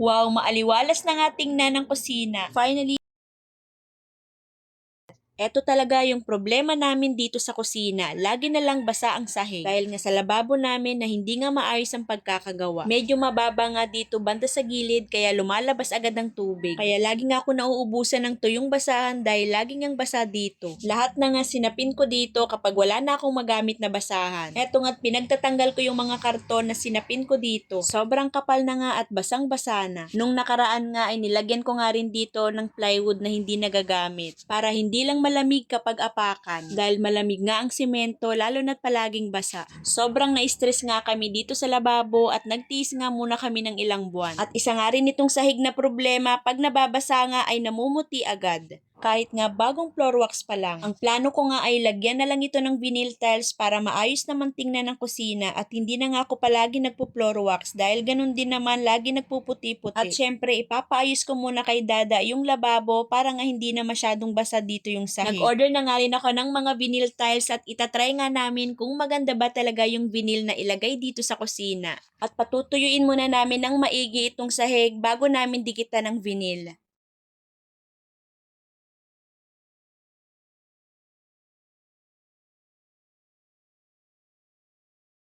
Wow, maaliwalas na nga tingnan ng kusina. Finally, Eto talaga yung problema namin dito sa kusina. Lagi na lang basa ang sahig. Dahil nga sa lababo namin na hindi nga maayos ang pagkakagawa. Medyo mababa nga dito banda sa gilid kaya lumalabas agad ang tubig. Kaya lagi nga ako nauubusan ng tuyong basahan dahil lagi ngang basa dito. Lahat na nga sinapin ko dito kapag wala na akong magamit na basahan. Eto nga't pinagtatanggal ko yung mga karton na sinapin ko dito. Sobrang kapal na nga at basang-basa na. Nung nakaraan nga ay nilagyan ko nga rin dito ng plywood na hindi nagagamit para hindi lang malamig kapag apakan dahil malamig nga ang simento lalo na't palaging basa. Sobrang na-stress nga kami dito sa lababo at nagtiis nga muna kami ng ilang buwan. At isa nga rin itong sahig na problema pag nababasa nga ay namumuti agad kahit nga bagong floor wax pa lang. Ang plano ko nga ay lagyan na lang ito ng vinyl tiles para maayos naman tingnan ng kusina at hindi na nga ako palagi nagpo-floor wax dahil ganun din naman lagi nagpuputi-puti. At syempre ipapaayos ko muna kay Dada yung lababo para nga hindi na masyadong basa dito yung sahig. Nag-order na nga rin ako ng mga vinyl tiles at itatry nga namin kung maganda ba talaga yung vinyl na ilagay dito sa kusina. At patutuyuin muna namin ng maigi itong sahig bago namin dikitan ng vinyl.